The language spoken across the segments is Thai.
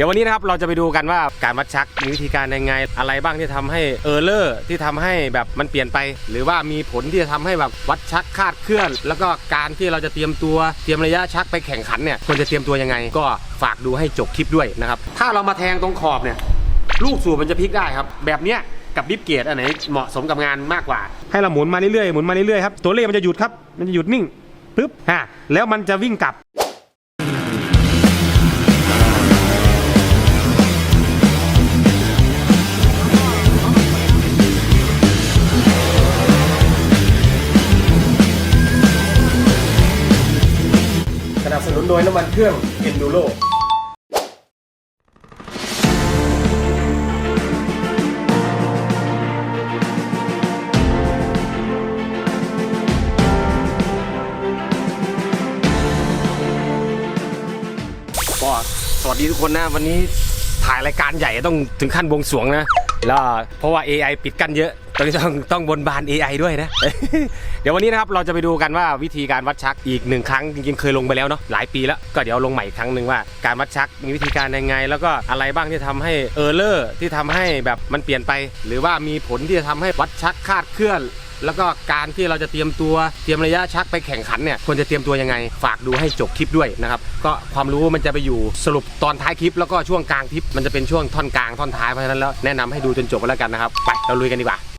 ดี๋ยววันนี้นะครับเราจะไปดูกันว่าการวัดชักมีวิธีการยังไง อะไรบ้างที่ทำให้เออร์เลอร์ที่ทำให้แบบมันเปลี่ยนไป หรือว่ามีผลที่จะทำให้แบบวัดชักคาดเคลื่อน แล้วก็การที่เราจะเตรียมตัวเตรียมระยะชักไปแข่งขันเนี่ยควรจะเตรียมตัวยังไง ก็ฝากดูให้จบคลิปด้วยนะครับถ้าเรามาแทงตรงขอบเนี่ยลูกสูบมันจะพลิกได้ครับ แบบเนี้ยกับดิฟเกตอันไหนเหมาะสมกับงานมากกว่า ให้เราหมุนมาเรื่อยๆหมุนมาเรื่อยๆครับตัวเลขมันจะหยุดครับมันจะหยุดนิ่งปึ๊บฮะแล้วมันจะวิ่งกลับ โดยน้ำมันเครื่อง Enduro ก็สวัสดีทุกคนนะ วันนี้ถ่ายรายการใหญ่ต้องถึงขั้นบวงสรวงนะแล้วเพราะว่า AI ปิดกั้นเยอะ ตอนนี้ต้องต้องบนบาน AI ด้วยนะ เดี๋ยววันนี้นะครับเราจะไปดูกันว่าวิธีการวัดชักอีกหนึ่งครั้งจริงๆเคยลงไปแล้วเนาะหลายปีแล้วก็เดี๋ยวลงใหม่อีกครั้งหนึ่งว่าการวัดชักมีวิธีการยังไง แล้วก็อะไรบ้างที่ทำให้เออร์เลอร์ที่ทำให้แบบมันเปลี่ยนไป หรือว่ามีผลที่จะทำให้วัดชักคาดเคลื่อน แล้วก็การที่เราจะเตรียมตัวเตรียมระยะชักไปแข่งขันเนี่ยควรจะเตรียมตัวยังไง ฝากดูให้จบคลิปด้วยนะครับก็ความรู้มันจะไปอยู่สรุปตอนท้ายคลิป แล้วก็ช่วงกลางคลิปมันจะเป็นช่วงท่อนกลางท่อนท้ายเพราะฉะนั้นแล้วแนะนำให้ดูจนจบกันแล้วกันนะครับไปเราลุยกันดีกว่า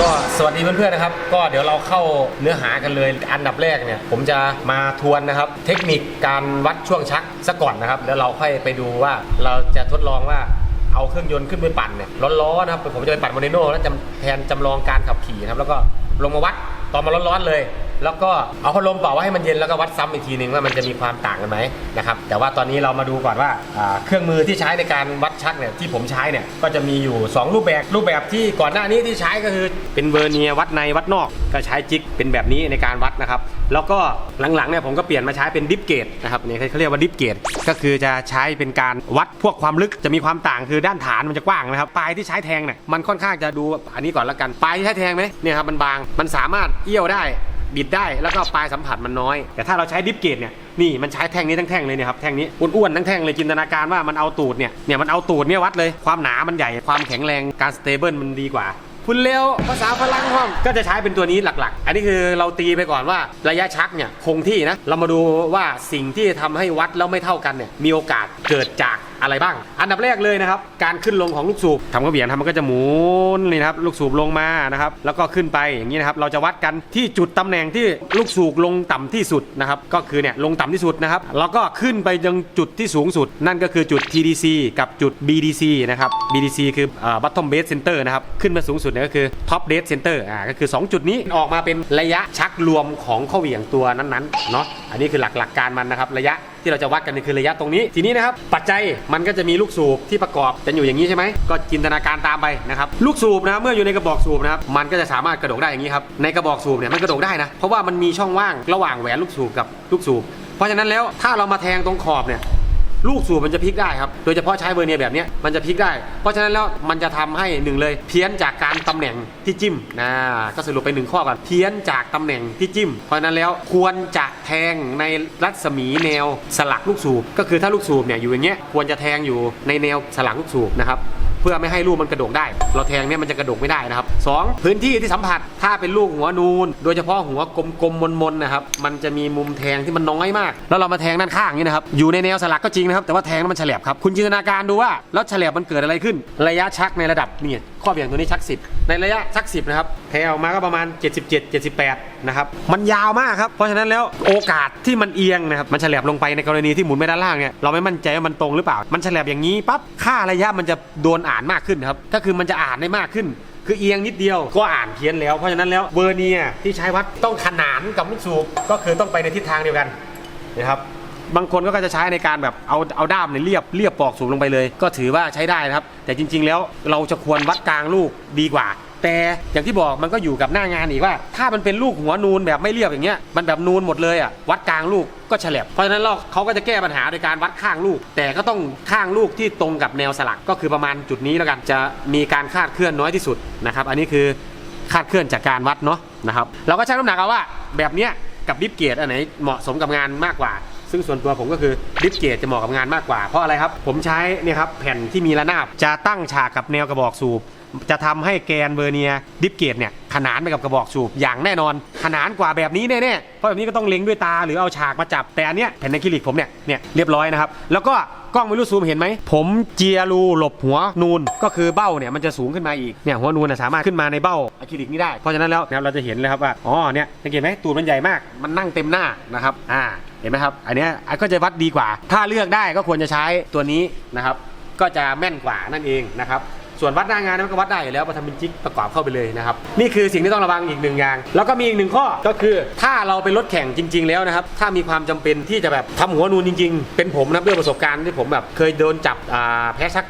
ก็สวัสดีเพื่อนๆนะครับ ก็เดี๋ยวเราเข้าเนื้อหากันเลยอันดับแรกเนี่ย ผมจะมาทวนนะครับ เทคนิคการวัดช่วงชักซะก่อนนะครับแล้วเราค่อยไปดูว่าเราจะทดลองว่าเอาเครื่องยนต์ขึ้นไปปั่นเนี่ยร้อนๆนะครับผมจะไปปั่นโมเดโน่แล้วจำแทนจำลองการขับขี่นะครับแล้วก็ลงมาวัดตอนมาร้อนๆเลย แล้วก็เอาพัดลมเป่าไว้ให้มันเย็นแล้วก็วัดซ้ำอีกทีหนึ่งว่ามันจะมีความต่างกันไหมนะครับแต่ว่าตอนนี้เรามาดูก่อนว่าอ่าเครื่องมือที่ใช้ในการวัดชักเนี่ยที่ผมใช้เนี่ยก็จะมีอยู่ 2 รูปแบบรูปแบบที่ก่อนหน้านี้ที่ใช้ก็คือเป็นเวอร์เนียวัดในวัดนอก ก็ใช้จิกเป็นแบบนี้ในการวัดนะครับแล้วก็หลังๆเนี่ยผมก็เปลี่ยนมาใช้เป็นดิฟเกตนะครับนี่เขาเรียกว่าดิฟเกตก็คือจะใช้เป็นการวัดพวกความลึกจะมีความต่างคือด้านฐานมันจะกว้างนะครับปลายที่ใช้แทงเนี่ยมันค่อนข้างจะดูอันนี้ก่อนละกันปลายที่ใช้แทงไหมเนี่ยครับมันบางมันสามารถเอี้ยวได้ บิดได้แล้วก็ปลายสัมผัสมันน้อย แต่ถ้าเราใช้ดิฟเกตเนี่ยนี่มันใช้แท่งนี้ทั้งแท่งเลยเนี่ยครับแท่งนี้อ้วนๆทั้งแท่งเลยจินตนาการว่ามันเอาตูดเนี่ยเนี่ยมันเอาตูดเนี่ยวัดเลยความหนามันใหญ่ความแข็งแรงการสเตเบิลมันดีกว่าคุณเร็วภาษาพลังห้องก็จะใช้เป็นตัวนี้หลักๆ อันนี้คือเราตีไปก่อนว่าระยะชักเนี่ยคงที่นะ เรามาดูว่าสิ่งที่ทำให้วัดแล้วไม่เท่ากันเนี่ยมีโอกาสเกิดจาก อะไรบ้าง อันดับแรกเลยนะครับ การขึ้นลงของลูกสูบทำกระเบียนทำมันก็จะหมุนนี่นะครับ ลูกสูบลงมานะครับ แล้วก็ขึ้นไปอย่างนี้นะครับ เราจะวัดกันที่จุดตำแหน่งที่ลูกสูบลงต่ำที่สุดนะครับ ก็คือเนี่ยลงต่ำที่สุดนะครับ แล้วก็ขึ้นไปยังจุดที่สูงสุด นั่นก็คือจุด TDC กับจุด BDC นะครับ BDC คือ bottom base center นะครับ ขึ้นมาสูงสุดเนี่ยก็คือ top base center อ่า ก็คือ 2 จุดนี้ออกมาเป็นระยะชักรวมของข้อเหวี่ยงตัวนั้นๆ เนาะ อันนี้คือหลักหลักการมันนะครับ ระยะ ที่เราจะวัดกันนี่คือระยะตรงนี้ ทีนี้นะครับปัจจัยมันก็จะมีลูกสูบที่ประกอบจะอยู่อย่างนี้ใช่ไหมก็จินตนาการตามไปนะครับลูกสูบนะเมื่ออยู่ในกระบอกสูบนะครับมันก็จะสามารถกระโดดได้อย่างนี้ครับในกระบอกสูบเนี่ยมันกระโดดได้นะเพราะว่ามันมีช่องว่างระหว่างแหวนลูกสูบกับลูกสูบเพราะฉะนั้นแล้วถ้าเรามาแทงตรงขอบเนี่ย ลูกสูบมันจะพลิกได้ครับ โดยเฉพาะใช้เบอร์เนียแบบนี้มันจะพลิกได้ เพราะฉะนั้นแล้วมันจะทำให้หนึ่งเลย เพี้ยนจากการตำแหน่งที่จิ้มนะก็สรุปไปหนึ่งข้อก่อนเพี้ยนจากตำแหน่งที่จิ้ม เพราะฉะนั้นแล้วควรจะแทงในรัศมีแนวสลักลูกสูบ ก็คือถ้าลูกสูบเนี่ยอยู่อย่างเงี้ยควรจะแทงอยู่ในแนวสลักลูกสูบนะครับ เพื่อไม่ให้ลูกมันกระโดดได้ เราแทงเนี่ยมันจะกระโดดไม่ได้นะครับสองพื้นที่ที่สัมผัสถ้าเป็นลูกหัวนูน โดยเฉพาะหัวกลมๆมนๆนะครับมันจะมีมุมแทงที่มันน้อยมาก แล้วเรามาแทงด้านข้างนี้นะครับอยู่ในแนวสลักก็จริงนะครับแต่ว่าแทงแล้วมันเฉลบครับคุณจินตนาการดูว่าแล้วเฉลบมันเกิดอะไรขึ้น ระยะชักในระดับเนี่ยข้อเบี่ยงตัวนี้ชัก 10 ในระยะชัก 10นะครับแทงออกมาก็ประมาณ 77 78นะครับมันยาวมากครับเพราะฉะนั้นแล้วโอกาสที่มันเอียงนะครับมันเฉลบลงไปในกรณีที่หมุนไปด้านล่างเนี่ยเราไม่มั่นใจว่ามันตรงหรือเปล่า มันเฉลบอย่างนี้ปั๊บค่าระยะมันจะโดนอ่านมากขึ้นครับก็คือมันจะอ่านได้มากขึ้นคือเอียงนิดเดียวก็อ่านเพี้ยนแล้วเพราะฉะนั้นแล้วเวอร์เนียที่ใช้วัดต้องขนานกับลูกสูบก็คือต้องไปในทิศทางเดียวกันนะครับบางคนก็จะใช้ในการแบบเอาเอาด้ามเนี่ยเรียบเรียบปอกสูบลงไปเลย ก็ถือว่าใช้ได้นะครับ แต่จริง ๆ แล้วเราจะควรวัดกลางลูกดีกว่า แต่อย่างที่บอกมันก็อยู่กับหน้างานอีกว่า ถ้ามันเป็นลูกหัวนูนแบบไม่เรียบอย่างเงี้ยมันแบบนูนหมดเลยอะวัดกลางลูกก็เฉลบเพราะฉะนั้นเราเขาก็จะแก้ปัญหาโดยการวัดข้างลูก แต่ก็ต้องข้างลูกที่ตรงกับแนวสลักก็คือประมาณจุดนี้แล้วกันจะมีการคาดเคลื่อนน้อยที่สุดนะครับอันนี้คือคาดเคลื่อนจากการวัดเนาะนะครับเราก็ชั่งน้ำหนักเอาว่าแบบเนี้ยกับดิฟเกตอันไหนเหมาะสมกับงานมากกว่า ซึ่งส่วนตัวผมก็คือดิฟเกตจะเหมาะกับงานมากกว่าเพราะอะไรครับ ผมใช้เนี่ยครับแผ่นที่มีระนาบจะตั้งฉากกับแนวกระบอกสูบ จะทำให้แกนเวอร์เนียดิฟเกตเนี่ยขนานไปกับกระบอกสูบอย่างแน่นอน ขนานกว่าแบบนี้แน่ๆเพราะแบบนี้ก็ต้องเล็งด้วยตาหรือเอาฉากมาจับแต่อันเนี้ยแผ่นอะคริลิกผมเนี่ยเนี่ยเรียบร้อยนะครับแล้วก็กล้องไม่รู้ซูมเห็นไหม ผมเจียรูหลบหัวนูนก็คือเบ้าเนี่ยมันจะสูงขึ้นมาอีกเนี่ยหัวนูนนะสามารถขึ้นมาในเบ้าอะคริลิกนี้ได้เพราะฉะนั้นแล้วเนี่ยเราจะเห็นเลยครับว่าอ๋อเนี่ยสังเกตไหมตูดมันใหญ่มากมันนั่งเต็มหน้านะครับอ่าเห็นไหมครับอันเนี้ยก็จะวัดดีกว่า ถ้าเลือกได้ก็ควรจะใช้ตัวนี้นะครับก็จะแม่นกว่านั่นเองนะครับ ส่วนวัดหน้างานมันก็วัดได้อยู่แล้วมาทำเป็นจิ๊กประกอบเข้าไปเลยนะครับนี่คือสิ่งที่ต้องระวังอีกหนึ่งอย่าง แล้วก็มีอีกหนึ่งข้อก็คือถ้าเราเป็นรถแข่งจริง ๆ แล้วนะครับถ้ามีความจำเป็นที่จะแบบทำหัวนูนจริง ๆ เป็นผมนะด้วยประสบการณ์ที่ผมแบบเคยโดนจับอ่าแพ้ชัก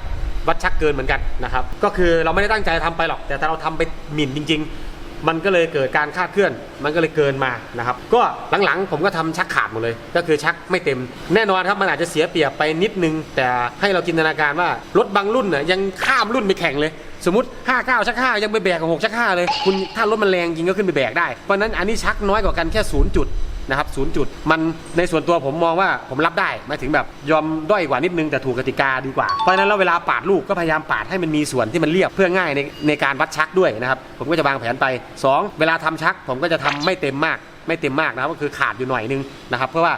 วัดชักเกินเหมือนกันนะครับก็คือเราไม่ได้ตั้งใจทำไปหรอก แต่ถ้าเราทำไปหมิ่นจริง ๆ มันก็เลยเกิดการคาดเคลื่อน มันก็เลยเกินมานะครับ ก็หลังๆ ผมก็ทำชักขาดหมดเลย ก็คือชักไม่เต็ม แน่นอนครับมันอาจจะเสียเปรียบไปนิดนึง แต่ให้เราจินตนาการว่ารถบางรุ่นน่ยยังข้ามรุ่นไปแข่งเลย สมมติ 59 ชัก 5 ยังไปแบกกับ6ชัก 5 เลย คุณถ้ารถมันแรงจริงก็ขึ้นไปแบกได้ เพราะฉะนั้นอันนี้ชักน้อยกว่ากันแค่ 0 จุด นะครับศูนย์จุด มันในส่วนตัวผมมองว่าผมรับได้หมายถึงแบบยอมด้อยกว่านิดนึงแต่ถูกกติกาดีกว่า เพราะฉะนั้นแล้วเวลาปาดลูกก็พยายามปาดให้มันมีส่วนที่มันเรียบเพื่อง่ายในในการวัดชักด้วยนะครับผมก็จะวางแผนไป 2 เวลาทำชัก ผมก็จะทำไม่เต็มมาก ไม่เต็มมากนะครับก็คือขาดอยู่หน่อยนึงนะครับเพราะว่า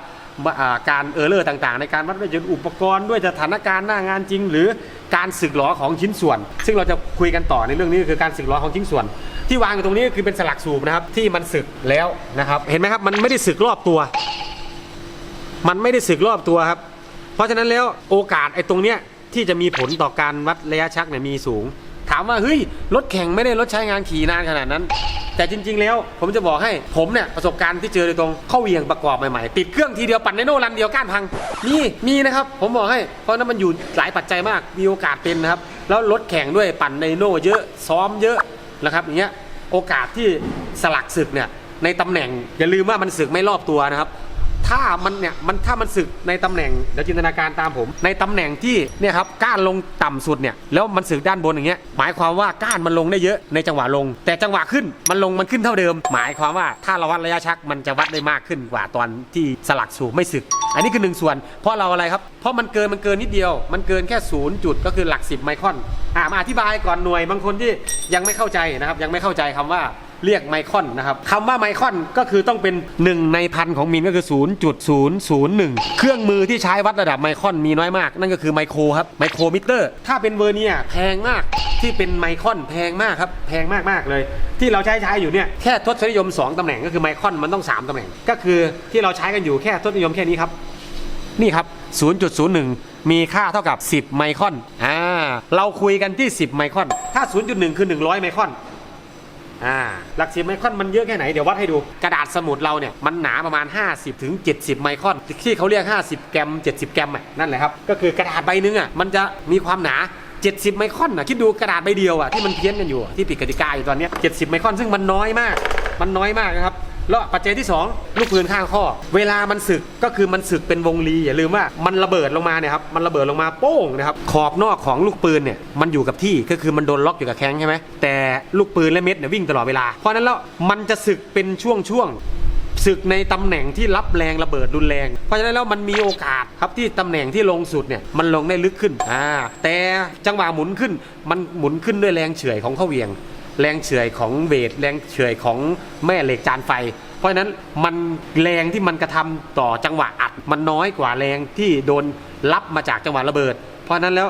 การเออร์เลอร์ต่างๆ ในการวัดด้วยอุปกรณ์ด้วยสถานการณ์หน้างานจริง หรือการสึกหลอของชิ้นส่วน ซึ่งเราจะคุยกันต่อในเรื่องนี้คือการสึกหลอของชิ้นส่วน ที่วางอยู่ตรงนี้ก็คือเป็นสลักสูบนะครับ ที่มันสึกแล้วนะครับ เห็นไหมครับมันไม่ได้สึกรอบตัว มันไม่ได้สึกรอบตัวครับ เพราะฉะนั้นแล้วโอกาสไอ้ตรงเนี้ยที่จะมีผลต่อการวัดระยะชักเนี่ยมีสูง ถามว่าเฮ้ยรถแข่งไม่ได้รถใช้งานขี่นานขนาดนั้น แต่จริง ๆ แล้ว ผมจะบอกให้ผมเนี่ยประสบการณ์ที่เจอโดยตรงเข้าเวียงประกอบใหม่ๆติดเครื่องทีเดียวปั่นในโน่รันเดียวก้านพังมีมีนะครับ ผมบอกให้เพราะนั้นมันอยู่หลายปัจจัยมากมีโอกาสเป็นนะครับ แล้วรถแข่งด้วยปั่นในโน่เยอะซ้อมเยอะ นะครับอย่างเงี้ยโอกาสที่สลักศึกเนี่ยในตำแหน่งอย่าลืมว่ามันศึกไม่รอบตัวนะครับ ถ้ามันเนี่ยมันถ้ามันสึกในตำแหน่งเดี๋ยวจินตนาการตามผม ในตำแหน่งที่เนี่ยครับก้านลงต่ำสุดเนี่ยแล้วมันสึกด้านบนอย่างเงี้ยหมายความว่าก้านมันลงได้เยอะในจังหวะลง แต่จังหวะขึ้นมันลงมันขึ้นเท่าเดิม หมายความว่าถ้าเราวัดระยะชักมันจะวัดได้มากขึ้นกว่าตอนที่สลักสูบไม่สึก อันนี้คือหนึ่งส่วน เพราะเราอะไรครับเพราะมันเกินมันเกินนิดเดียว มันเกินแค่ศูนย์จุดก็คือหลักสิบไมครอนอ่ามาอธิบายก่อนหน่วยบางคนที่ยังไม่เข้าใจนะครับยังไม่เข้าใจคำว่า เรียกไมคอนนะครับคำว่าไมคอนก็คือต้องเป็น 1 ในพันของมิลก็คือ 0.001 เครื่องมือที่ใช้วัดระดับไมคอนมีน้อยมาก นั่นก็คือไมโครครับไมโครมิเตอร์ ถ้าเป็นเวอร์เนียแพงมากที่เป็นไมคอนแพงมากครับ แพงมากมากเลย ที่เราใช้ใช้อยู่เนี่ยแค่ทศนิยม 2ตำแหน่งก็คือไมคอนมันต้อง 3ตำแหน่ง ก็คือที่เราใช้กันอยู่แค่ทศนิยมแค่นี้ครับนี่ครับ 0.01 มีค่าเท่ากับ 10 ไมครอน อ่า เราคุยกันที่ 10 ไมครอน ถ้า 0.1 คือ 100 ไมครอน อ่าหลักสิบไมครอนมันเยอะแค่ไหนเดี๋ยววัดให้ดูกระดาษสมุดเราเนี่ยมันหนาประมาณ 50ถึง70ไมครอนที่เขาเรียก 50 แกรม 70 แกรมนั่นแหละครับก็คือกระดาษใบหนึงอะมันจะมีความหนา70 ไมครอนอะคิดดูกระดาษใบเดียวอะที่มันเพี้ยนกันอยู่ที่ผิดกติกาอยู่ตอนเนี้ย70 ไมครอนซึ่งมันน้อยมาก มันน้อยมากนะครับ แล้วปัจจัยที่ 2 ลูกปืนข้างข้อ เวลามันสึกก็คือมันสึกเป็นวงรีอย่าลืมว่ามันระเบิดลงมาเนี่ยครับมันระเบิดลงมาโป้งนะครับขอบนอกของลูกปืนเนี่ยมันอยู่กับที่ก็คือมันโดนล็อกอยู่กับแข้งใช่ไหมแต่ลูกปืนและเม็ดเนี่ยวิ่งตลอดเวลาเพราะนั้นแล้วมันจะสึกเป็นช่วงๆศึกในตำแหน่งที่รับแรงระเบิดรุนแรง เพราะฉะนั้นแล้วมันมีโอกาสครับที่ตำแหน่งที่ลงสุดเนี่ยมันลงได้ลึกขึ้นอ่าแต่จังหวะหมุนขึ้นมันหมุนขึ้นด้วยแรงเฉื่อยของข้อเวียง แรงเฉื่อยของเวทแรงเฉื่อยของแม่เหล็กจานไฟ เพราะฉะนั้นมันแรงที่มันกระทำต่อจังหวะอัด มันน้อยกว่าแรงที่โดนรับมาจากจังหวะระเบิด เพราะฉะนั้นแล้ว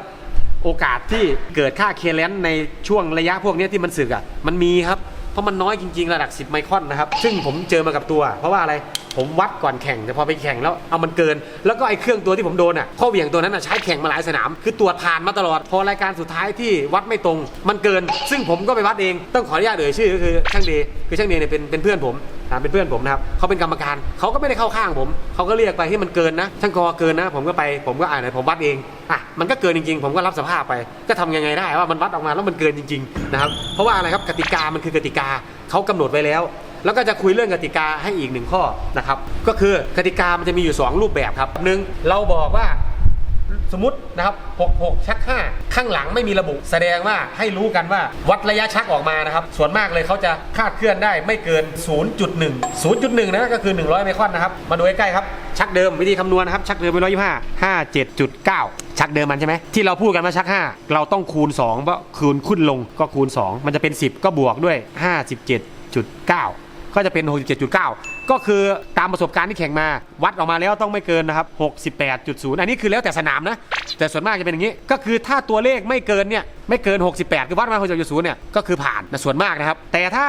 โอกาสที่เกิดค่าเคเลนในช่วงระยะพวกนี้ที่มันสึกอะมันมีครับเพราะมันน้อยจริงๆระดับ 10 ไมครอนนะครับ ซึ่งผมเจอมากับตัว เพราะว่าอะไรผมวัดก่อนแข่งแต่พอไปแข่งแล้วเอามันเกิน แล้วก็ไอ้เครื่องตัวที่ผมโดนอะข้อเหวี่ยงตัวนั้นอะใช้แข่งมาหลายสนาม คือตรวจผ่านมาตลอด พอรายการสุดท้ายที่วัดไม่ตรง มันเกิน ซึ่งผมก็ไปวัดเอง ต้องขออนุญาตเอ่ยชื่อก็คือช่างเดย์คือช่างเดย์เนี่ยเป็นเป็นเพื่อนผมอ่าเป็นเพื่อนผมนะครับเขาเป็นกรรมการเขาก็ไม่ได้เข้าข้างผมเขาก็เรียกไปให้มันเกินนะช่างกอเกินนะ ผมก็ไปผมก็อ่านเลยผมวัดเองอะมันก็เกินจริงๆ ผมก็รับสภาพไป ก็ทำยังไงได้ว่ามันวัดออกมาแล้วมันเกินจริงๆนะครับเพราะว่าอะไรครับกติกามันคือกติกาเขากำหนดไว้แล้ว แล้วก็จะคุยเรื่องกติกาให้อีกหนึ่งข้อนะครับ ก็คือกติกามันจะมีอยู่ 2 รูปแบบครับหนึ่งเราบอกว่าสมมตินะครับ 66 ชัก 5 ข้างหลังไม่มีระบุ แสดงว่าให้รู้กันว่าวัดระยะชักออกมานะครับ ส่วนมากเลยเขาจะคาดเคลื่อนได้ไม่เกิน 0.1 0.1 นะก็คือ 100 ไมครอนนะครับ มาดูใกล้ๆครับ ชักเดิมวิธีคำนวณนะครับ ชักเดิมเป็น125 57.9 ชักเดิมมันใช่ไหมที่เราพูดกันว่าชัก 5 เราต้องคูณ2เพราะคูณขึ้นลงก็คูณ 2 มันจะเป็น 10 ก็บวกด้วย 57.9 ก็จะเป็น 67.9 ก็คือตามประสบการณ์ที่แข่งมา วัดออกมาแล้วต้องไม่เกินนะครับ 68.0 อันนี้คือแล้วแต่สนามนะ แต่ส่วนมากจะเป็นอย่างนี้ ก็คือถ้าตัวเลขไม่เกินเนี่ยไม่เกิน 68 คือวัดมา 67.0 เนี่ยก็คือผ่านนะส่วนมากนะครับ แต่ถ้า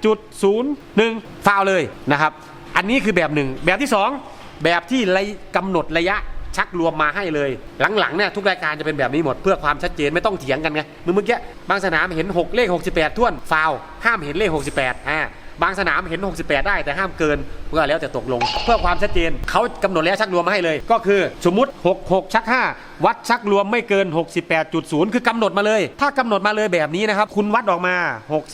68.01ฟาวเลยนะครับ อันนี้คือแบบหนึ่งแบบที่ 2 แบบที่ระยกำหนดระยะ ชักรวมมาให้เลย หลังๆเนี่ยทุกรายการจะเป็นแบบนี้หมดเพื่อความชัดเจนไม่ต้องเถียงกันไงเมื่อกี้บางสนามเห็น 6 เลข 68ท่วนฟาวห้ามเห็นเลข 68อ่าบางสนามเห็น 68 ได้แต่ห้ามเกินก็แล้วแต่ตกลง เพื่อความชัดเจนเขากำหนดระยะชักรวมมาให้เลย ก็คือสมมุติ 66 ชัก 5 วัดชักรวมไม่เกิน 68.0 คือกำหนดมาเลย ถ้ากำหนดมาเลยแบบนี้นะครับ คุณวัดออกมา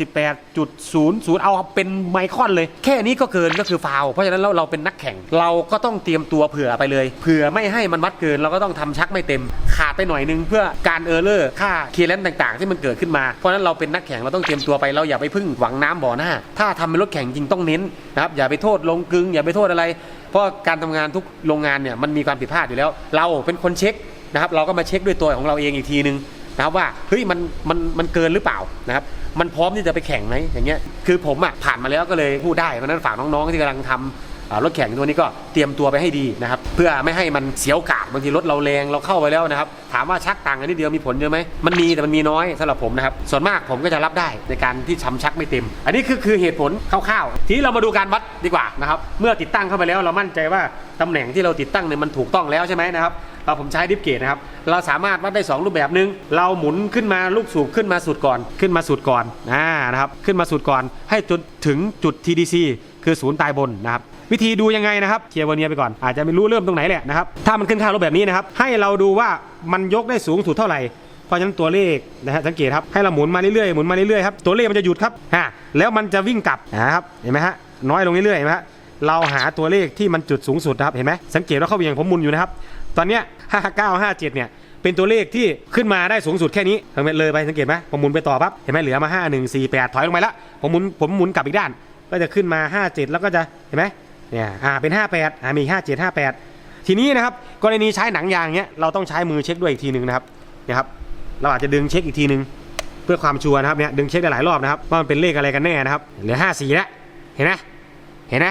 68.00 เอาเป็นไมครอนเลย แค่นี้ก็เกินก็คือฟาวเพราะฉะนั้นเราเราเป็นนักแข่ง เราก็ต้องเตรียมตัวเผื่อไปเลย เผื่อไม่ให้มันวัดเกินเราก็ต้องทำชักไม่เต็ม ขาดไปหน่อยนึงเพื่อการเออร์เลอร์ค่าเคลียร์เลนต่างๆ ที่มันเกิดขึ้นมาเพราะฉะนั้นเราเป็นนักแข่งเราต้องเตรียมตัวไปเราอย่าไปพึ่งหวังน้ำบ่อหน้า ถ้าทำเป็นรถแข่งจริงต้องเน้นนะครับอย่าไปโทษลงกึงอย่าไปโทษอะไร เพราะการทำงานทุกโรงงานเนี่ยมันมีความผิดพลาดอยู่แล้ว เราเป็นคนเช็คนะครับ เราก็มาเช็คด้วยตัวของเราเองอีกทีนึงนะครับว่าเฮ้ยมันมันมันเกินหรือเปล่านะครับมันพร้อมที่จะไปแข่งไหมอย่างเงี้ยคือผมอะผ่านมาแล้วก็เลยพูดได้เพราะนั้นฝากน้องๆที่กำลังทำอ่ารถแข่งตัวนี้ก็เตรียมตัวไปให้ดีนะครับ เพื่อไม่ให้มันเสียวกาด บางทีรถเราแรงเราเข้าไปแล้วนะครับ ถามว่าชักต่างกันนิดเดียวมีผลเยอะไหมมันมีแต่มันมีน้อยสำหรับผมนะครับ ส่วนมากผมก็จะรับได้ในการที่ช้ำชักไม่เต็ม อันนี้คือคือเหตุผลคร่าวๆ ทีนี้เรามาดูการวัดดีกว่านะครับ เมื่อติดตั้งเข้าไปแล้วเรามั่นใจว่าตำแหน่งที่เราติดตั้งเนี่ยมันถูกต้องแล้วใช่ไหมนะครับเราผมใช้ดิฟเกตนะครับ เราสามารถวัดได้ 2 รูปแบบหนึ่งเราหมุนขึ้นมาลูกสูบขึ้นมาสุดก่อน ขึ้นมาสุดก่อนอ่านะครับ ขึ้นมาสุดก่อนให้จนถึงจุด TDC คือศูนย์ตายบนนะครับ วิธีดูยังไงนะครับเคลียร์เวอร์เนียไปก่อนอาจจะไม่รู้เริ่มตรงไหนแหละนะครับถ้ามันขึ้นค่าลบแบบนี้นะครับให้เราดูว่ามันยกได้สูงสุดเท่าไหร่เพราะฉะนั้นตัวเลขนะฮะสังเกตครับให้เราหมุนมาเรื่อยๆหมุนมาเรื่อยๆครับตัวเลขมันจะหยุดครับฮะแล้วมันจะวิ่งกลับนะครับเห็นไหมฮะน้อยลงเรื่อยๆเห็นไหมฮะเราหาตัวเลขที่มันจุดสูงสุดนะครับเห็นไหมสังเกตว่าเขาเวียงผมหมุนอยู่นะครับตอนเนี้ย59 57เจ็ดเนี่ยเป็นตัวเลขที่ขึ้นมาได้สูงสุดแค่นี้เห็นไหมเลยไปสังเกตไหมผมหมุนไปต่อปั๊บเห็นไหมเหลือมา 5 1 4 8 ถอยลงไปละผมหมุนผมหมุนกลับอีกด้าน ก็จะขึ้นมา 57 แล้วก็จะเห็นไหม เนี่ยอ่าเป็น 58อ่ามี57 58 ทีนี้นะครับกรณีใช้หนังยางเนี้ยเราต้องใช้มือเช็คด้วยอีกทีหนึ่งนะครับนะครับเราอาจจะดึงเช็คอีกทีหนึ่งเพื่อความชัวร์นะครับเนี่ยดึงเช็คได้หลายรอบนะครับว่ามันเป็นเลขอะไรกันแน่นะครับเหลือ 54แล้วเห็นไหมเห็นไหม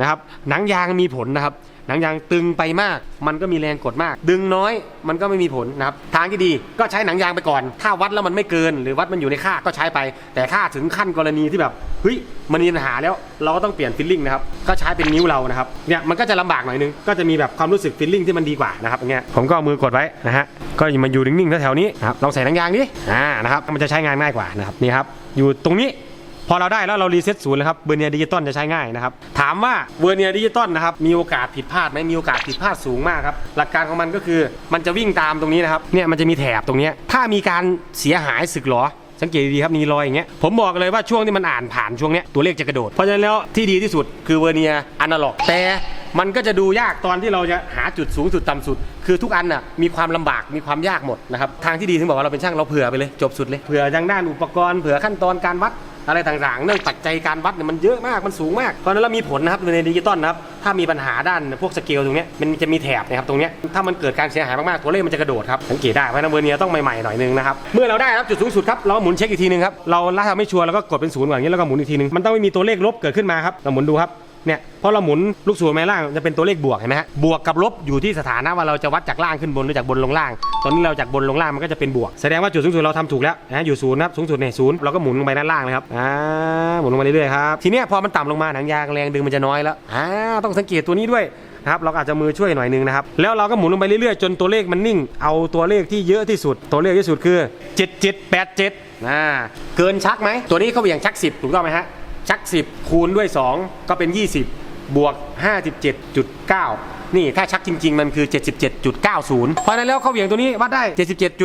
นะครับหนังยางมีผลนะครับ หนังยางตึงไปมาก มันก็มีแรงกดมาก ดึงน้อยมันก็ไม่มีผลนะครับทางที่ดีก็ใช้หนังยางไปก่อน ถ้าวัดแล้วมันไม่เกิน หรือวัดมันอยู่ในค่าก็ใช้ไป แต่ค่าถึงขั้นกรณีที่แบบเฮ้ยมันมีปัญหาแล้วเราก็ต้องเปลี่ยนฟิลลิ่งนะครับก็ใช้เป็นนิ้วเรานะครับเนี่ยมันก็จะลำบากหน่อยนึงก็จะมีแบบความรู้สึกฟิลลิ่งที่มันดีกว่านะครับอย่างเงี้ยผมก็เอามือกดไว้นะฮะก็อย่ามาอยู่นิ่งๆแถวๆนี้นะครับลองใส่หนังยางดิอ่านะครับมันจะใช้งานง่ายกว่านะครับนี่ครับอยู่ตรงนี้ พอเราได้แล้วเรารีเซ็ตศูนย์เลยครับเวอร์เนียดิจิตอลจะใช้ง่ายนะครับถามว่าเวอร์เนียดิจิตอลนะครับมีโอกาสผิดพลาดไหมมีโอกาสผิดพลาดสูงมากครับหลักการของมันก็คือมันจะวิ่งตามตรงนี้นะครับเนี่ยมันจะมีแถบตรงนี้ถ้ามีการเสียหายสึกหรอสังเกตดีครับมีรอยอย่างเงี้ยผมบอกเลยว่าช่วงที่มันอ่านผ่านช่วงเนี้ยตัวเลขจะกระโดด เพราะฉะนั้นแล้วที่ดีที่สุดคือเวอร์เนียอนาล็อกแต่มันก็จะดูยากตอนที่เราจะหาจุดสูงสุดต่ำสุด คือทุกอันน่ะมีความลำบากมีความยากหมดนะครับทางที่ดีถึงบอกว่าเราเป็นช่างเราเผื่อไปเลยจบสุดเลยเผื่อทางด้านอุปกรณ์เผื่อขั้นตอนการวัด อะไรต่างๆ เรื่องปัจจัยการวัดเนี่ยมันเยอะมากมันสูงมาก เพราะนั้นเรามีผลนะครับในดิจิตอลนะครับถ้ามีปัญหาด้านพวกสเกลตรงนี้มันจะมีแถบนะครับตรงนี้ถ้ามันเกิดการเสียหายมากๆตัวเลขมันจะกระโดดครับสังเกตได้เพราะนั้นเบอร์เนียต้องใหม่ๆหน่อยนึงนะครับเมื่อเราได้ครับจุดสูงสุดครับเราหมุนเช็คอีกทีนึงครับเราล่าไม่ชัวร์แล้วก็กดเป็นศูนย์ก่อนอย่างนี้แล้วก็หมุนอีกทีนึงมันต้องไม่มีตัวเลขลบเกิดขึ้นมาครับเราหมุนดูครับ เนี่ยพอเราหมุนลูกศรไม้ล่างจะเป็นตัวเลขบวกเห็นไหมฮะบวกกับลบอยู่ที่สถานะว่าเราจะวัดจากล่างขึ้นบนหรือจากบนลงล่าง ตอนนี้เราจากบนลงล่างมันก็จะเป็นบวกแสดงว่าจุดสูงสุดเราทำถูกแล้วนะอยู่ศูนย์นะครับสูงสุดเนี่ยศูนย์เราก็หมุนลงไปด้านล่างเลยครับอ่าหมุนลงมาเรื่อยๆครับทีเนี้ยพอมันต่ำลงมาหนังยางแรงดึงมันจะน้อยแล้วอ่าต้องสังเกตตัวนี้ด้วยนะครับเราอาจจะมือช่วยหน่อยนึงนะครับ แล้วเราก็หมุนลงไปเรื่อยๆ จนตัวเลขมันนิ่ง เอาตัวเลขที่เยอะที่สุด ตัวเลขที่สุดคือ 7787อ่าเกินชักไหม ตัวนี้เขาเบี่ยงชัก 10 ถูกต้องไหมฮะ ชัก 10 คูณด้วย 2 ก็เป็น 20 บวก 57.9 นี่ถ้าชักจริง ๆ มันคือ 77.90 เพราะฉะนั้นแล้วเขาเหวี่ยงตัวนี้วัดได้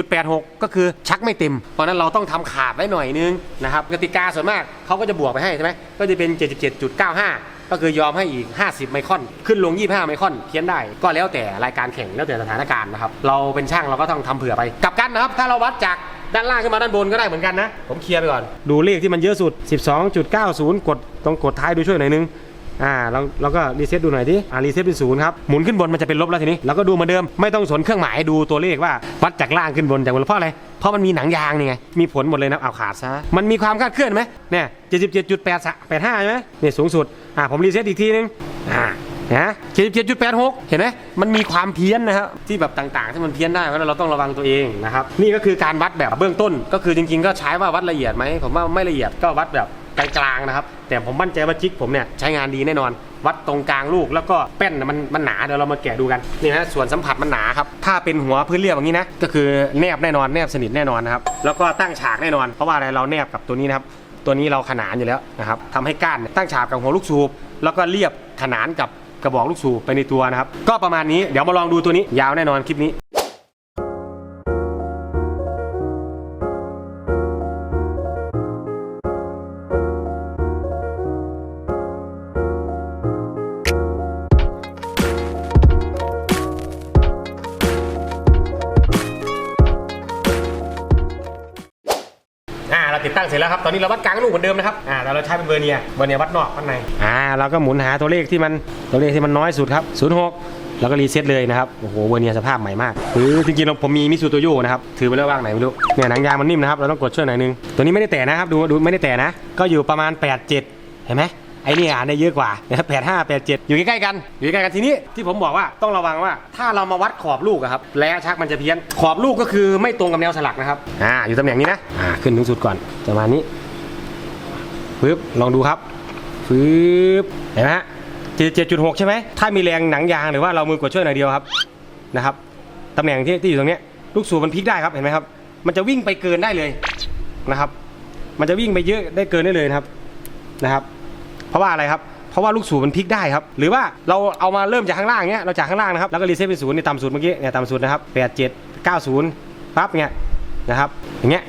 77.86 ก็คือชักไม่เต็ม เพราะฉะนั้นเราต้องทำขาดไว้หน่อยนึงนะครับกติกาส่วนมากเขาก็จะบวกไปให้ใช่ไหมก็จะเป็น 77.95ก็คือยอมให้อีก 50 ไมครอน ขึ้นลง 25 ไมครอนเพี้ยนได้ ก็แล้วแต่รายการแข่งแล้วแต่สถานการณ์นะครับ เราเป็นช่างเราก็ต้องทำเผื่อไปกลับกันนะครับ ถ้าเราวัดจาก ด้านล่างขึ้นมาด้านบนก็ได้เหมือนกันนะ ผมเคลียร์ไปก่อน ดูเลขที่มันเยอะสุด 12.90 กดต้องกดท้ายดูช่วยหน่อยนึงอ่าเราเราก็รีเซ็ตดูหน่อยดิอ่ารีเซ็ตเป็นศูนย์ครับ หมุนขึ้นบนมันจะเป็นลบแล้วทีนี้เราก็ดูเหมือนเดิมไม่ต้องสนเครื่องหมายดูตัวเลขว่าวัดจากล่างขึ้นบนจากบนเพราะอะไรเพราะมันมีหนังยางนี่ไงมีผลหมดเลยนะเอาขาดซะมันมีความคาดเคลื่อนไหมเนี่ย77.85ใช่ไหมเนี่ยสูงสุดอ่าผมรีเซ็ตอีกทีนึงอ่า นะ77.86เจ็ดจุดแปดหกเห็นไหมมันมีความเพี้ยนนะครับที่แบบต่างๆ ที่มันเพี้ยนได้เพราะนั้นเราต้องระวังตัวเองนะครับนี่ก็คือการวัดแบบเบื้องต้น ก็คือจริงๆ ก็ใช้ว่าวัดละเอียดไหมผมว่าไม่ละเอียดก็วัดแบบกลางๆนะครับ แต่ผมมั่นใจว่าจิกผมเนี่ยใช้งานดีแน่นอน วัดตรงกลางลูกแล้วก็แป้นมันมันหนาเดี๋ยวเรามาแกะดูกันนี่ฮะส่วนสัมผัสมันหนาครับถ้าเป็นหัวพื้นเรียบอย่างนี้นะก็คือแนบแน่นอนแนบสนิทแน่นอนนะครับแล้วก็ตั้งฉากแน่นอน เพราะว่าอะไรเราแนบกับตัวนี้นะครับตัวนี้เราขนานอยู่แล้วนะครับทำให้ก้านตั้งฉากกับหัวลูกสูบแล้วก็เรียบขนานกับ กระบอกลูกสูบไปในตัวนะครับ ก็ประมาณนี้เดี๋ยวมาลองดูตัวนี้ยาวแน่นอนคลิปนี้ อนนี้เราวัดกลางลูกเหมือนเดิมนะครับอ่าแต่เราใช้เป็นเวอร์เนียเวอร์เนียวัดนอกวัดในอ่าเราก็หมุนหาตัวเลขที่มันตัวเลขที่มันน้อยสุดครับ06แล้วก็รีเซ็ตเลยนะครับ โอ้โหเวอร์เนียสภาพใหม่มากคือจริงๆเราผมมีมิสูโตโยนะครับ ถือไปแล้วว่างไหนไม่รู้ เนี่ยหนังยางมันนิ่มนะครับ เราต้องกดช่วยหน่อยนึง ตัวนี้ไม่ได้แตะนะครับ ดูดูไม่ได้แตะนะ ก็อยู่ประมาณ 87 เห็นไหมไอ้นี่อ่านได้เยอะกว่านะครับแปดห้าแปดเจ็ดอยู่ใกล้ๆกัน อยู่ใกล้กันทีนี้ที่ผมบอกว่าต้องระวังว่า ถ้าเรามาวัดขอบลูกครับระยะชักมันจะเพี้ยน ขอบลูกก็คือไม่ตรงกับแนวสลักนะครับ อ่า อยู่ตำแหน่งนี้นะ อ่า ขึ้นถึงสุดก่อน ประมาณนี้ ปึ๊บลองดูครับปึ๊บเห็นไหมฮะเจ็ดเจ็ดจุดหกใช่ไหมถ้ามีแรงหนังยางหรือว่าเรามือกดช่วยหน่อยเดียวครับนะครับตำแหน่งที่ที่อยู่ตรงเนี้ยลูกสูบมันพลิกได้ครับเห็นไหมครับ มันจะวิ่งไปเกินได้เลยนะครับ มันจะวิ่งไปเยอะได้เกินได้เลยนะครับนะครับ เพราะว่าอะไรครับเพราะว่าลูกสูบมันพลิกได้ครับ หรือว่าเราเอามาเริ่มจากข้างล่างเนี้ยเราจากข้างล่างนะครับแล้วก็รีเซ็ตเป็นศูนย์ในต่ำสุดเมื่อกี้เนี่ยต่ำสุดนะครับแปดเจ็ดเก้าศูนย์ปั๊บเงี้ยนะครับอย่างเงี้ย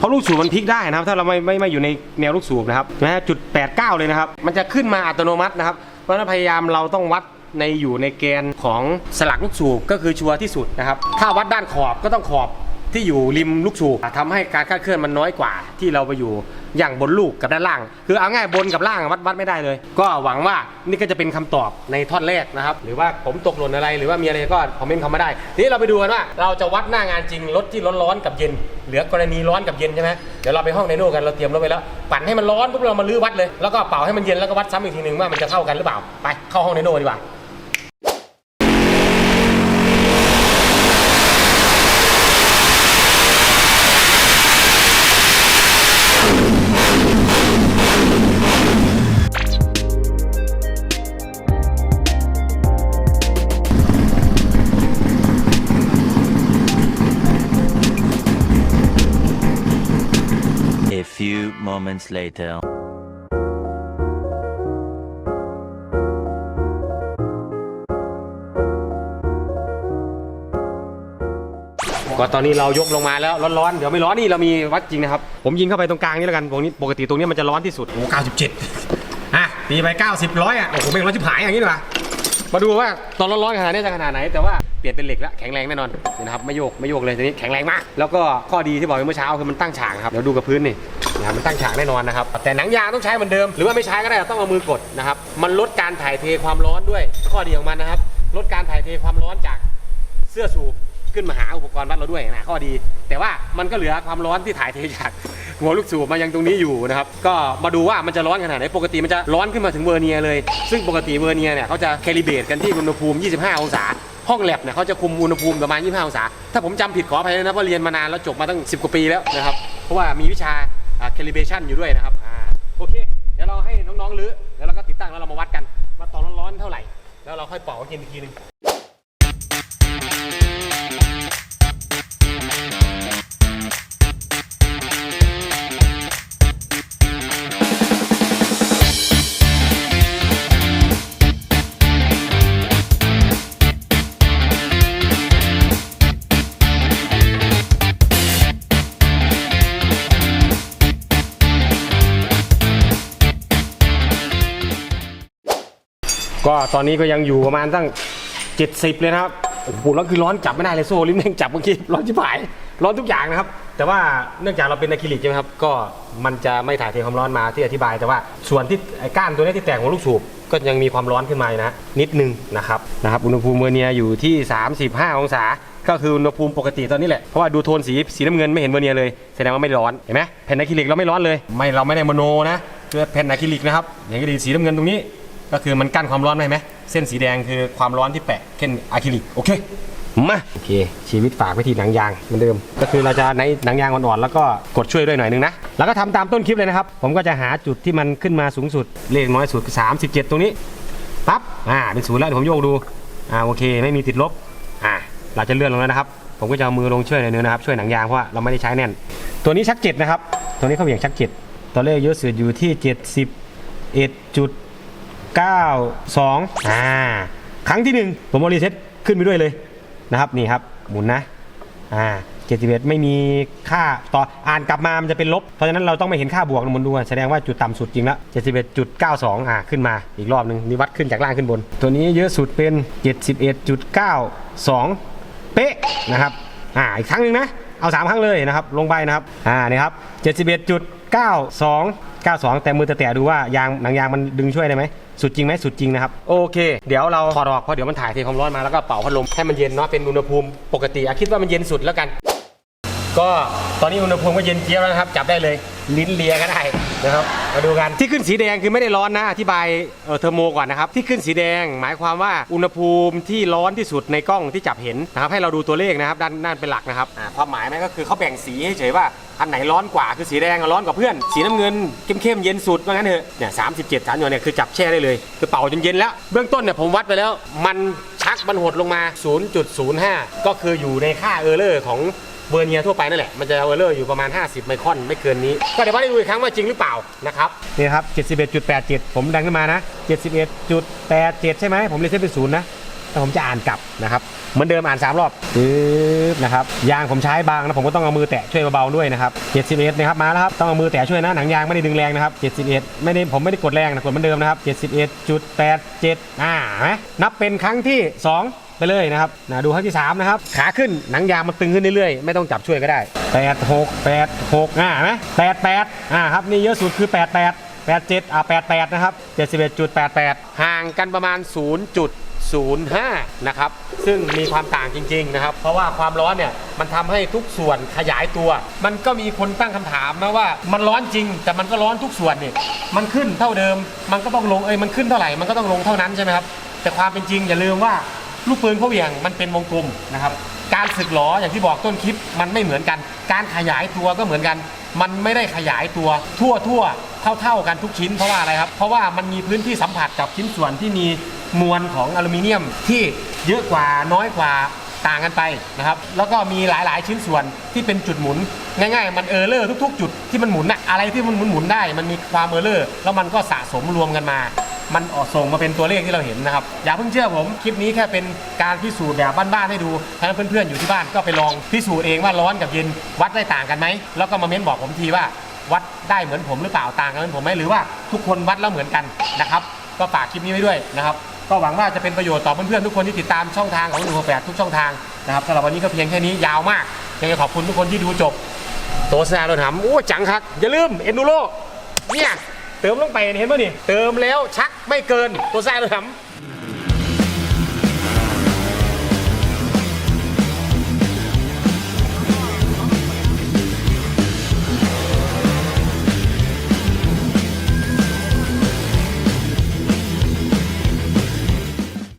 เพราะลูกสูบมันพลิกได้นะครับ ถ้าเราไม่ไม่ไม่อยู่ในแนวลูกสูบนะครับนะฮะจุด 89 เลยนะครับ มันจะขึ้นมาอัตโนมัตินะครับ เพราะฉะนั้นพยายามเราต้องวัดในอยู่ในแกนของสลักลูกสูบก็คือชัวร์ที่สุดนะครับ ถ้าวัดด้านขอบก็ต้องขอบ ที่อยู่ริมลูกสูบทำให้การคลาดเคลื่อนมันน้อยกว่า ที่เราไปอยู่อย่างบนลูกกับด้านล่าง คือเอาง่ายบนกับล่างวัดวัดไม่ได้เลย ก็หวังว่านี่ก็จะเป็นคำตอบในท่อนแรกนะครับ หรือว่าผมตกหล่นอะไร หรือว่ามีอะไรก็คอมเมนต์เข้ามาได้ทีนี้เราไปดูกันว่า เราจะวัดหน้างานจริงรถที่ร้อนๆกับเย็น เหลือกรณีร้อนกับเย็นใช่ไหมเดี๋ยวเราไปห้องไดโน่กันเราเตรียมรถไว้แล้วปั่นให้มันร้อนปุ๊บเรามาลื้อวัดเลยแล้วก็เป่าให้มันเย็นแล้วก็วัดซ้ำอีกทีหนึ่งว่ามันจะเท่ากันหรือเปล่าไปเข้าห้องไดโน่ดีกว่า moments later. ก็ตอนนี้เรายกลงมาแล้วร้อนๆ เดี๋ยวไม่ร้อนนี่เรามีวัดจริงนะครับ ผมยิงเข้าไปตรงกลางนี่แล้วกันตรงนี้ปกติตรงนี้มันจะร้อนที่สุดโอ้97อะตีไป 90ร้อยอะโอ้โหเป็นร้อยชิบหายอย่างนี้ดีกว่ามาดูว่าตอนร้อนๆขนาดนี้จะขนาดไหนแต่ว่าเปลี่ยนเป็นเหล็กแล้วแข็งแรงแน่นอนนี่นะครับไม่โยกไม่โยกเลยทีนี้แข็งแรงมาก แล้วก็ข้อดีที่บอกไปเมื่อเช้าคือมันตั้งฉากครับเดี๋ยวดูกับพื้นนี่ นะครับมันตั้งฉากแน่นอนนะครับ แต่หนังยางต้องใช้เหมือนเดิม หรือว่าไม่ใช้ก็ได้ต้องเอามือกดนะครับ มันลดการถ่ายเทความร้อนด้วย ข้อดีของมันนะครับ ลดการถ่ายเทความร้อนจากเสื้อสูบขึ้นมาหาอุปกรณ์วัดเราด้วยนะข้อดี แต่ว่ามันก็เหลือความร้อนที่ถ่ายเทจากหัวลูกสูบมายังตรงนี้อยู่นะครับ ก็มาดูว่ามันจะร้อนขนาดไหน ปกติมันจะร้อนขึ้นมาถึงเวอร์เนียเลย ซึ่งปกติเวอร์เนียเนี่ยเขาจะแคลิเบตกันที่อุณหภูมิ 25 องศา ห้องแลบเนี่ยเขาจะคุมอุณหภูมิประมาณ 25 องศา ถ้าผมจำผิดขออภัยนะเพราะเรียนมานานแล้วจบมาตั้ง 10 กว่าปีแล้วนะครับ เพราะว่ามีวิชา แคลิเบชันอยู่ด้วยนะครับอ่าโอเค เดี๋ยวเราให้น้องๆรื้อแล้วเราก็ติดตั้งแล้วเรามาวัดกันว่าตอนร้อนๆเท่าไหร่ แล้วเราค่อยเป่าให้กินอีกทีหนึง ก็ตอนนี้ก็ยังอยู่ประมาณตั้ง 70 เลยนะครับโอ้โหแล้วคือร้อนจับไม่ได้เลยโซ่ลิ้นแม่งจับเมื่อกี้ร้อนชิบหาย ร้อนทุกอย่างนะครับ แต่ว่าเนื่องจากเราเป็นอะคริลิกใช่ไหมครับ ก็มันจะไม่ถ่ายเทความร้อนมาที่อธิบาย แต่ว่าส่วนที่ไอ้ก้านตัวนี้ที่แตกของลูกสูบก็ยังมีความร้อนขึ้นมานะนิดนึงนะครับนะครับอุณหภูมิเวอร์เนียอยู่ที่ 35 องศา ก็คืออุณหภูมิปกติตอนนี้แหละเพราะว่าดูโทนสีสีน้ำเงินไม่เห็นเวอร์เนียเลยแสดงว่าไม่ร้อนเห็นไหมแผ่นอะคริลิกเราไม่ร้อนเลย ไม่เราไม่ได้โมโนนะคือแผ่นอะคริลิกนะครับอย่างที่สีน้ำเงินตรงนี้ ก็คือมันกั้นความร้อนไหมไหมเส้นสีแดงคือความร้อนที่แปะเช่นอะคริลิกโอเคมาโอเค ชีวิตฝากไปที่หนังยางเหมือนเดิม ก็คือเราจะในหนังยางอ่อนๆแล้วก็กดช่วยด้วยหน่อยนึงนะ แล้วก็ทำตามต้นคลิปเลยนะครับ ผมก็จะหาจุดที่มันขึ้นมาสูงสุด เลขน้อยสุดคือ37 ตรงนี้ปั๊บอ่าเป็นศูนย์แล้วเดี๋ยวผมโยกดูอ่าโอเค ไม่มีติดลบอ่าเราจะเลื่อนลงแล้วนะครับ ผมก็จะเอามือลงช่วยหน่อยนึงนะครับช่วยหนังยางเพราะว่าเราไม่ได้ใช้แน่น ตัวนี้ชักเจ็ดนะครับตัวนี้เขาเหวี่ยงชักเจ็ดตัวเลขเยอะสุดอยู่ที่ 71.1 9 2อ่าครั้งที่ 1 ผมเอารีเซ็ตขึ้นไปด้วยเลยนะครับนี่ครับหมุนนะอ่า71ไม่มีค่าต่ออ่านกลับมามันจะเป็นลบ เพราะฉะนั้นเราต้องไม่เห็นค่าบวกมนดูแสดงว่าจุดต่ำสุดจริงแล้ว71.92 อ่าขึ้นมาอีกรอบหนึ่งนี่วัดขึ้นจากล่างขึ้นบน ตัวนี้เยอะสุดเป็น 71.92 เป๊ะนะครับอ่าอีกครั้งหนึ่งนะ เอา 3 ครั้งเลยนะครับ ลงไปนะครับอ่านี่ครับ71.92 92 แต่มือแต่ดูว่ายางหนังยางมันดึงช่วยได้ไหม สุดจริงไหมสุดจริงนะครับโอเค เดี๋ยวเราถอดออกเพราะเดี๋ยวมันถ่ายเทความร้อนมาแล้วก็เป่าพัดลมให้มันเย็นเนาะเป็นอุณหภูมิปกติอาคิดว่ามันเย็นสุดแล้วกัน ก็ตอนนี้อุณหภูมิก็เย็นเจี๊ยบแล้วนะครับ จับได้เลยลิ้นเลียก็ได้นะครับ มาดูกันที่ขึ้นสีแดงคือไม่ได้ร้อนนะ อธิบายเอ่อเทอร์โมก่อนนะครับ ที่ขึ้นสีแดงหมายความว่าอุณหภูมิที่ร้อนที่สุดในกล้องที่จับเห็นนะครับให้เราดูตัวเลขนะครับด้านด้านเป็นหลักนะครับอ่าความหมายไหมก็คือเขาแบ่งสีให้เฉยว่าอันไหนร้อนกว่าคือสีแดงอะร้อนกว่าเพื่อน สีน้ำเงินเข้มๆเย็นสุดว่างั้นเถอะเนี่ยสามสิบเจ็ดสามหน่วยเนี่ยคือจับแช่ได้เลยคือเป่าจนเย็นแล้วเบื้องต้นเนี่ยผมวัดไปแล้ว มันชักมันหดลงมา 0.05 ก็คืออยู่ในค่าเออร์เลอร์ของ เบอร์เนียทั่วไปนั่นแหละ มันจะเออร์เลอร์อยู่ประมาณ 50 ไมครอนไม่เกินนี้ ก็เดี๋ยวว่าได้ดูอีกครั้งว่าจริงหรือเปล่านะครับนี่ครับ 71.87 ผมดังขึ้นมานะ 71.87 ใช่ไหมผมเลยเซตเป็นศูนย์นะแต่ผมจะอ่านกลับนะครับเหมือนเดิมอ่าน 3 รอบปึ๊บนะครับยางผมใช้บางนะผมก็ต้องเอามือแตะช่วยเบาๆด้วยนะครับ71นะครับมาแล้วครับต้องเอามือแตะช่วยนะหนังยางไม่ได้ดึงแรงนะครับ71 ไม่ได้ผมไม่ได้กดแรงนะกดเหมือนเดิมนะครับ71.87อ่านับเป็นครั้งที่ 2 ไปเลยนะครับนะดูครั้งที่ 3 นะครับ ขาขึ้นหนังยางมันตึงขึ้นเรื่อยๆ ไม่ต้องจับช่วยก็ได้ 8 6 8 6อ่าเห็นไหม8 8อ่าครับนี่เยอะสุดคือ 8 8 87อ่า88 นะครับ 71.88 ห่างกันประมาณ 0.05 นะครับ ซึ่งมีความต่างจริงๆนะครับ เพราะว่าความร้อนเนี่ยมันทำให้ทุกส่วนขยายตัว มันก็มีคนตั้งคำถามนะว่า มันร้อนจริง แต่มันก็ร้อนทุกส่วนนี่มันขึ้นเท่าเดิม มันก็ต้องลงเอ้ยมันขึ้นเท่าไหร่มันก็ต้องลงเท่านั้นใช่ไหมครับแต่ความเป็นจริงอย่าลืมว่า ลูกปืนเขาเหวี่ยงมันเป็นวงกลมนะครับ การสึกหลออย่างที่บอกต้นคลิปมันไม่เหมือนกัน การขยายตัวก็เหมือนกัน มันไม่ได้ขยายตัวทั่วทั่วเท่าเท่าๆกันทุกชิ้นเพราะว่าอะไรครับ เพราะว่ามันมีพื้นที่สัมผัสกับชิ้นส่วนที่มีมวลของอลูมิเนียมที่เยอะกว่าน้อยกว่า ต่างกันไปนะครับ แล้วก็มีหลายๆ ชิ้นส่วนที่เป็นจุดหมุน ง่ายๆ มันเออร์เลอร์ทุก ๆ จุดที่มันหมุนน่ะอะไรที่มันหมุนหมุนๆได้ มันมีความเออร์เลอร์แล้วมันก็สะสมรวมกันมา มันออกส่งมาเป็นตัวเลขที่เราเห็นนะครับ อย่าเพิ่งเชื่อผมคลิปนี้แค่เป็นการพิสูจน์แบบบ้านๆให้ดูถ้าเพื่อนๆอยู่ที่บ้านก็ไปลองพิสูจน์เองว่าร้อนกับเย็นวัดได้ต่างกันไหมแล้วก็มาเม้นบอกผมทีว่าวัดได้เหมือนผมหรือเปล่าต่างกันเหมือนผมไหมหรือว่าทุกคนวัดแล้วเหมือนกันนะครับ ก็ฝากคลิปนี้ไว้ด้วยนะครับ ก็หวังว่าจะเป็นประโยชน์ต่อเพื่อนๆทุกคนที่ติดตามช่องทางของ168ทุกช่องทางนะครับสำหรับวันนี้ก็เพียงแค่นี้ยาวมากยังไงขอบคุณทุกคนที่ดูจบโตสนาโดนหำโอ้จังครับอย่าลืมเอ็นดูโรเนี่ยเติมลงไปเห็นไหมนี่เติมแล้วชักไม่เกินตัวแซ่โดนหำ